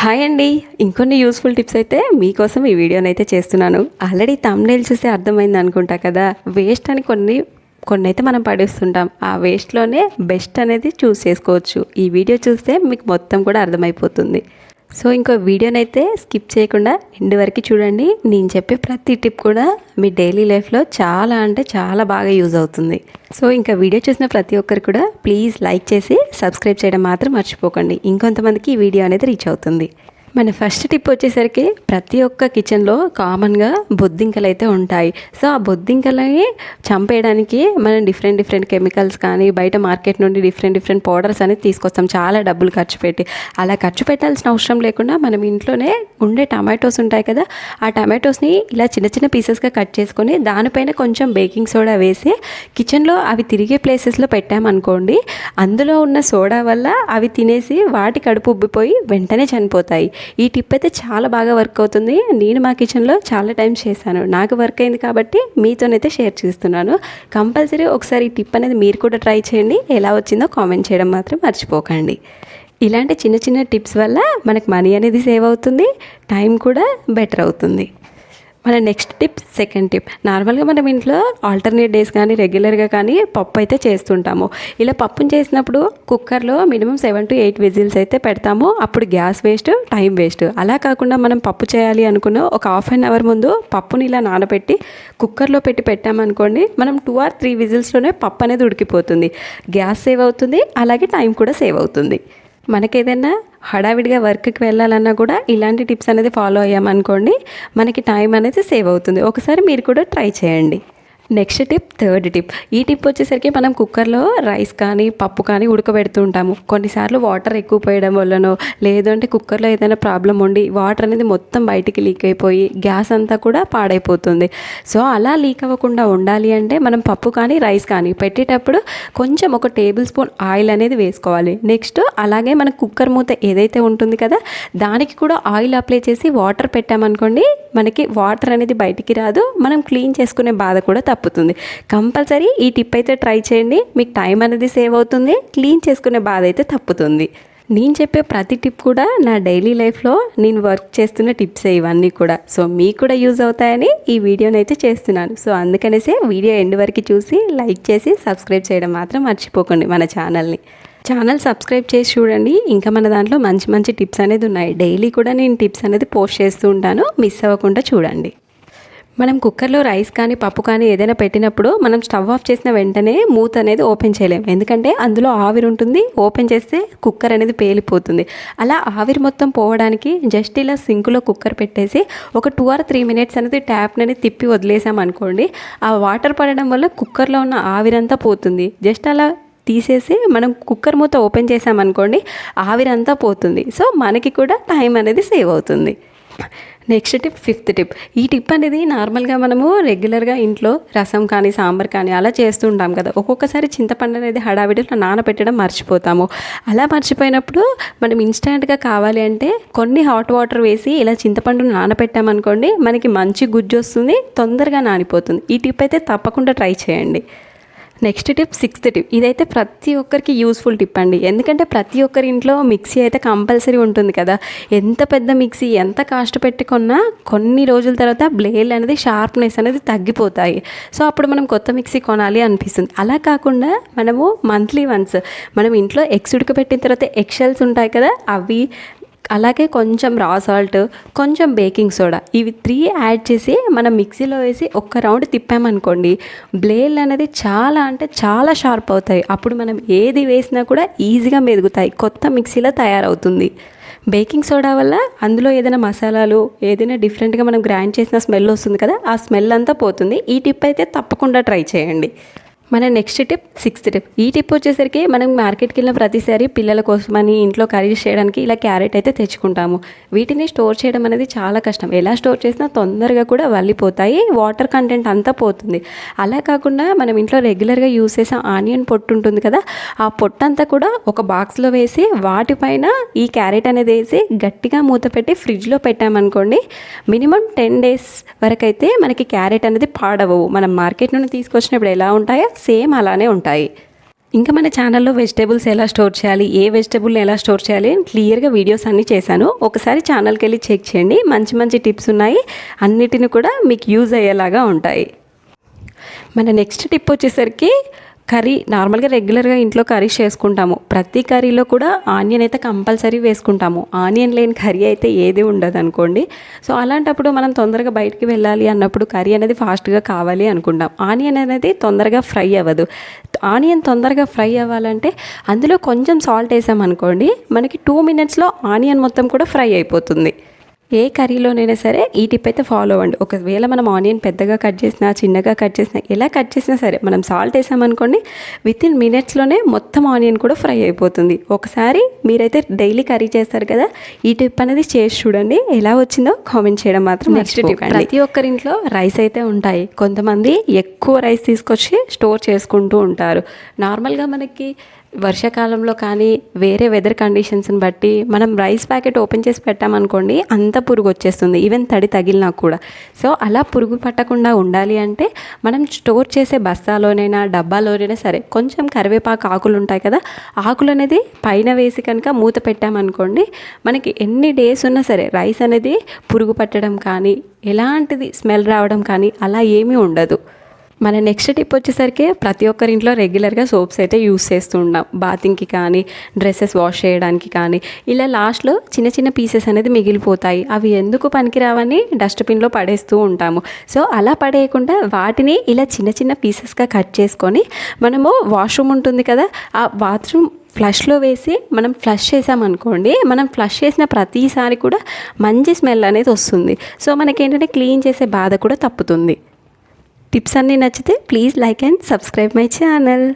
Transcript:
Hi అండి. ఇంకొన్ని useful tips అయితే మీకోసం ఈ వీడియోని అయితే చేస్తున్నాను. ఆల్రెడీ తమ్నేల్ చూస్తే అర్థమైంది అనుకుంటా కదా? వేస్ట్ అని కొన్ని కొన్ని అయితే మనం పడేస్తుంటాం. ఆ వేస్ట్లోనే బెస్ట్ అనేది చూస్ చేసుకోవచ్చు. ఈ వీడియో చూస్తే మీకు మొత్తం కూడా అర్థమైపోతుంది. సో ఇంకో వీడియోని అయితే స్కిప్ చేయకుండా ఎండ్ వరకు చూడండి. నేను చెప్పే ప్రతి టిప్ కూడా మీ డైలీ లైఫ్లో చాలా అంటే చాలా బాగా యూజ్ అవుతుంది. సో ఇంకా వీడియో చూసిన ప్రతి ఒక్కరు కూడా ప్లీజ్ లైక్ చేసి సబ్స్క్రైబ్ చేయడం మాత్రం మర్చిపోకండి. ఇంకొంతమందికి ఈ వీడియో అనేది రీచ్ అవుతుంది. మన ఫస్ట్ టిప్ వచ్చేసరికి ప్రతి ఒక్క కిచెన్లో కామన్గా బొద్దింకలు అయితే ఉంటాయి. సో ఆ బొద్దింకలని చంపేయడానికి మనం డిఫరెంట్ డిఫరెంట్ కెమికల్స్ కానీ బయట మార్కెట్ నుండి డిఫరెంట్ డిఫరెంట్ పౌడర్స్ అనేది తీసుకొస్తాం. చాలా డబ్బులు ఖర్చు పెట్టి. అలా ఖర్చు పెట్టాల్సిన అవసరం లేకుండా మనం ఇంట్లోనే ఉండే టమాటోస్ ఉంటాయి కదా ఆ టమాటోస్ని ఇలా చిన్న చిన్న పీసెస్గా కట్ చేసుకొని దానిపైన కొంచెం బేకింగ్ సోడా వేసి కిచెన్లో అవి తిరిగే ప్లేసెస్లో పెట్టామనుకోండి అందులో ఉన్న సోడా వల్ల అవి తినేసి వాటి కడుపు ఉబ్బిపోయి వెంటనే చనిపోతాయి. ఈ టిప్ అయితే చాలా బాగా వర్క్ అవుతుంది. నేను మా కిచెన్లో చాలా టైం చేశాను. నాకు వర్క్ అయింది కాబట్టి మీతోనైతే షేర్ చేస్తున్నాను. కంపల్సరీ ఒకసారి ఈ టిప్ అనేది మీరు కూడా ట్రై చేయండి. ఎలా వచ్చిందో కామెంట్ చేయడం మాత్రం మర్చిపోకండి. ఇలాంటి చిన్న చిన్న టిప్స్ వల్ల మనకు మనీ అనేది సేవ్ అవుతుంది. టైం కూడా బెటర్ అవుతుంది. మన నెక్స్ట్ టిప్ సెకండ్ టిప్ నార్మల్గా మనం ఇంట్లో ఆల్టర్నేట్ డేస్ కానీ రెగ్యులర్గా కానీ పప్పు అయితే చేస్తుంటాము. ఇలా పప్పును చేసినప్పుడు కుక్కర్లో minimum seven to eight whistles అయితే పెడతాము. అప్పుడు గ్యాస్ వేస్ట్ టైం వేస్ట్ అలా కాకుండా మనం పప్పు చేయాలి అనుకున్న ఒక హాఫ్ అన్ అవర్ ముందు పప్పుని ఇలా నానబెట్టి కుక్కర్లో పెట్టి పెట్టామనుకోండి మనం టూ ఆర్ త్రీ విజిల్స్లోనే పప్పు అనేది ఉడికిపోతుంది. గ్యాస్ సేవ్ అవుతుంది అలాగే టైం కూడా సేవ్ అవుతుంది. మనకేదైనా హడావిడిగా వర్క్కి వెళ్ళాలన్నా కూడా ఇలాంటి టిప్స్ అనేది ఫాలో అయ్యామనుకోండి మనకి టైం అనేది సేవ్ అవుతుంది. ఒకసారి మీరు కూడా ట్రై చేయండి. Next tip third tip. ఈ టిప్ వచ్చేసరికి మనం కుక్కర్లో రైస్ కానీ పప్పు కానీ ఉడకబెడుతూ ఉంటాము. కొన్నిసార్లు వాటర్ ఎక్కువ పోయడం వల్లనో లేదంటే కుక్కర్లో ఏదైనా ప్రాబ్లం ఉండి వాటర్ అనేది మొత్తం బయటికి లీక్ అయిపోయి గ్యాస్ అంతా కూడా పాడైపోతుంది. సో అలా లీక్ అవ్వకుండా ఉండాలి అంటే మనం పప్పు కానీ రైస్ కానీ పెట్టేటప్పుడు కొంచెం ఒక టేబుల్ స్పూన్ ఆయిల్ అనేది వేసుకోవాలి. నెక్స్ట్ అలాగే మన కుక్కర్ మూత ఏదైతే ఉంటుంది కదా దానికి కూడా ఆయిల్ అప్లై చేసి వాటర్ పెట్టామనుకోండి మనకి వాటర్ అనేది బయటికి రాదు. మనం క్లీన్ చేసుకునే బాధ కూడా తప్పుతుంది. కంపల్సరీ ఈ టిప్ అయితే ట్రై చేయండి. మీకు టైం అనేది సేవ్ అవుతుంది. క్లీన్ చేసుకునే బాధ అయితే తప్పుతుంది. నేను చెప్పే ప్రతి టిప్ కూడా నా డైలీ లైఫ్లో నేను వర్క్ చేస్తున్న టిప్సే ఇవన్నీ కూడా. సో మీకు కూడా యూజ్ అవుతాయని ఈ వీడియోని అయితే చేస్తున్నాను. సో అందుకనేసే వీడియో ఎండ్ వరకు చూసి లైక్ చేసి సబ్స్క్రైబ్ చేయడం మాత్రం మర్చిపోకండి మన ఛానల్ని. ఛానల్ సబ్స్క్రైబ్ చేసి చూడండి. ఇంకా మన దాంట్లో మంచి మంచి టిప్స్ అనేది ఉన్నాయి. డైలీ కూడా నేను టిప్స్ అనేది పోస్ట్ చేస్తూ ఉంటాను. మిస్ అవ్వకుండా చూడండి. మనం కుక్కర్లో రైస్ కానీ పప్పు కానీ ఏదైనా పెట్టినప్పుడు మనం స్టవ్ ఆఫ్ చేసిన వెంటనే మూత అనేది ఓపెన్ చేయలేం. ఎందుకంటే అందులో ఆవిరి ఉంటుంది. ఓపెన్ చేస్తే కుక్కర్ అనేది పేలిపోతుంది. అలా ఆవిరి మొత్తం పోవడానికి జస్ట్ ఇలా సింకులో కుక్కర్ పెట్టేసి ఒక టూ ఆర్ త్రీ మినిట్స్ అనేది ట్యాప్ని తిప్పి వదిలేసాం అనుకోండి ఆ వాటర్ పడడం వల్ల కుక్కర్లో ఉన్న ఆవిరంతా పోతుంది. జస్ట్ అలా తీసేసి మనం కుక్కర్ మూత ఓపెన్ చేసామనుకోండి ఆవిరంతా పోతుంది. సో మనకి కూడా టైం అనేది సేవ్ అవుతుంది. Next tip fifth tip. ఈ టిప్ అనేది నార్మల్గా మనము రెగ్యులర్గా ఇంట్లో రసం కానీ సాంబార్ కానీ అలా చేస్తూ ఉంటాం కదా. ఒక్కొక్కసారి చింతపండు అనేది హడావిడిలో నానబెట్టడం మర్చిపోతాము. అలా మర్చిపోయినప్పుడు మనం ఇన్స్టెంట్గా కావాలి అంటే కొన్ని హాట్ వాటర్ వేసి ఇలా చింతపండును నానబెట్టామనుకోండి మనకి మంచి గుజ్జు వస్తుంది తొందరగా నానిపోతుంది. ఈ టిప్ అయితే తప్పకుండా ట్రై చేయండి. Next tip sixth tip. ఇదైతే ప్రతి ఒక్కరికి యూస్ఫుల్ టిప్ అండి. ఎందుకంటే ప్రతి ఒక్కరి ఇంట్లో మిక్సీ అయితే కంపల్సరీ ఉంటుంది కదా. ఎంత పెద్ద మిక్సీ ఎంత కాస్ట్ పెట్టుకున్నా కొన్ని రోజుల తర్వాత బ్లేడ్ అనేది షార్ప్నెస్ అనేది తగ్గిపోతాయి. సో అప్పుడు మనం కొత్త మిక్సీ కొనాలి అనిపిస్తుంది. అలా కాకుండా మనము మంత్లీ వన్స్ మనం ఇంట్లో ఎగ్స్ ఉడకబెట్టిన తర్వాత ఎక్సెల్స్ ఉంటాయి కదా అవి అలాగే కొంచెం రా సాల్ట్ కొంచెం బేకింగ్ సోడా ఇవి త్రీ యాడ్ చేసి మనం మిక్సీలో వేసి ఒక్క రౌండ్ తిప్పామనుకోండి బ్లేడ్లు అనేది చాలా అంటే చాలా షార్ప్ అవుతాయి. అప్పుడు మనం ఏది వేసినా కూడా ఈజీగా మెదుగుతాయి. కొత్త మిక్సీలో తయారవుతుంది. బేకింగ్ సోడా వల్ల అందులో ఏదైనా మసాలాలు ఏదైనా డిఫరెంట్గా మనం గ్రైండ్ చేసిన స్మెల్ వస్తుంది కదా ఆ స్మెల్ అంతా పోతుంది. ఈ టిప్ అయితే తప్పకుండా ట్రై చేయండి. మన నెక్స్ట్ టిప్ సిక్స్త్ టిప్ ఈ టిప్ వచ్చేసరికి మనం మార్కెట్కి వెళ్ళిన ప్రతిసారి పిల్లల కోసమని ఇంట్లో కర్రీస్ చేయడానికి ఇలా క్యారెట్ అయితే తెచ్చుకుంటాము. వీటిని స్టోర్ చేయడం అనేది చాలా కష్టం. ఎలా స్టోర్ చేసినా తొందరగా కూడా వల్లిపోతాయి. వాటర్ కంటెంట్ అంతా పోతుంది. అలా కాకుండా మనం ఇంట్లో రెగ్యులర్గా యూస్ చేసే ఆనియన్ పొట్టు ఉంటుంది కదా ఆ పొట్టు అంతా కూడా ఒక బాక్స్లో వేసి వాటిపైన ఈ క్యారెట్ అనేది వేసి గట్టిగా మూత పెట్టి ఫ్రిడ్జ్లో పెట్టామనుకోండి మినిమం టెన్ డేస్ వరకు అయితే మనకి క్యారెట్ అనేది పాడవవు. మనం మార్కెట్ నుండి తీసుకొచ్చినప్పుడు ఎలా ఉంటాయో సేమ్ అలానే ఉంటాయి. ఇంకా మన ఛానల్లో వెజిటేబుల్స్ ఎలా స్టోర్ చేయాలి ఏ వెజిటేబుల్ని ఎలా స్టోర్ చేయాలి క్లియర్గా వీడియోస్ అన్నీ చేశాను. ఒకసారి ఛానల్కి వెళ్ళి చెక్ చేయండి. మంచి మంచి టిప్స్ ఉన్నాయి. అన్నిటిని కూడా మీకు యూజ్ అయ్యేలాగా ఉంటాయి. మన నెక్స్ట్ టిప్ వచ్చేసరికి కర్రీ నార్మల్గా రెగ్యులర్గా ఇంట్లో కర్రీస్ చేసుకుంటాము. ప్రతి కర్రీలో కూడా ఆనియన్ అయితే కంపల్సరీ వేసుకుంటాము. ఆనియన్ లేని కర్రీ అయితే ఏది ఉండదు అనుకోండి. సో అలాంటప్పుడు మనం తొందరగా బయటికి వెళ్ళాలి అన్నప్పుడు కర్రీ అనేది ఫాస్ట్గా కావాలి అనుకుంటాం. ఆనియన్ అనేది తొందరగా ఫ్రై అవ్వదు. ఆనియన్ తొందరగా ఫ్రై అవ్వాలంటే అందులో కొంచెం సాల్ట్ వేసామనుకోండి మనకి టూ మినిట్స్లో ఆనియన్ మొత్తం కూడా ఫ్రై అయిపోతుంది. ఏ కర్రీలోనైనా సరే ఈ టిప్ అయితే ఫాలో అవ్వండి. ఒకవేళ మనం ఆనియన్ పెద్దగా కట్ చేసినా చిన్నగా కట్ చేసినా ఎలా కట్ చేసినా సరే మనం సాల్ట్ వేసామనుకోండి విత్ ఇన్ మినిట్స్లోనే మొత్తం ఆనియన్ కూడా ఫ్రై అయిపోతుంది. ఒకసారి మీరైతే డైలీ కర్రీ చేస్తారు కదా ఈ టిప్ అనేది చేసి చూడండి. ఎలా వచ్చిందో కామెంట్ చేయడం మాత్రం నెక్స్ట్ టిప్ ప్రతి ఒక్కరింట్లో రైస్ అయితే ఉంటాయి. కొంతమంది ఎక్కువ రైస్ తీసుకొచ్చి స్టోర్ చేసుకుంటూ ఉంటారు. నార్మల్గా మనకి వర్షాకాలంలో కానీ వేరే వెదర్ కండిషన్స్ని బట్టి మనం రైస్ ప్యాకెట్ ఓపెన్ చేసి పెట్టామనుకోండి అంత పురుగు వచ్చేస్తుంది. ఈవెన్ తడి తగిలినా కూడా. సో అలా పురుగు పట్టకుండా ఉండాలి అంటే మనం స్టోర్ చేసే బస్తాలోనైనా డబ్బాలోనైనా సరే కొంచెం కరివేపాకు ఆకులు ఉంటాయి కదా ఆకులు అనేది పైన వేసి కనుక మూత పెట్టామనుకోండి మనకి ఎన్ని డేస్ ఉన్నా సరే రైస్ అనేది పురుగు పట్టడం కానీ ఎలాంటిది స్మెల్ రావడం కానీ అలా ఏమీ ఉండదు. మన నెక్స్ట్ టిప్ వచ్చేసరికి ప్రతి ఒక్కరి ఇంట్లో రెగ్యులర్గా సోప్స్ అయితే యూస్ చేస్తూ ఉంటాం బాతింగ్కి కానీ డ్రెస్సెస్ వాష్ చేయడానికి కానీ. ఇలా లాస్ట్లో చిన్న చిన్న పీసెస్ అనేది మిగిలిపోతాయి. అవి ఎందుకు పనికిరావని డస్ట్బిన్లో పడేస్తూ ఉంటాము. సో అలా పడేయకుండా వాటిని ఇలా చిన్న చిన్న పీసెస్గా కట్ చేసుకొని మనము వాష్రూమ్ ఉంటుంది కదా ఆ బాత్రూమ్ ఫ్లష్లో వేసి మనం ఫ్లష్ చేసామనుకోండి మనం ఫ్లష్ చేసిన ప్రతిసారి కూడా మంచి స్మెల్ అనేది వస్తుంది. సో మనకేంటంటే క్లీన్ చేసే బాధ కూడా తప్పుతుంది. టిప్స్ అన్నీ నచ్చితే please like and subscribe my channel.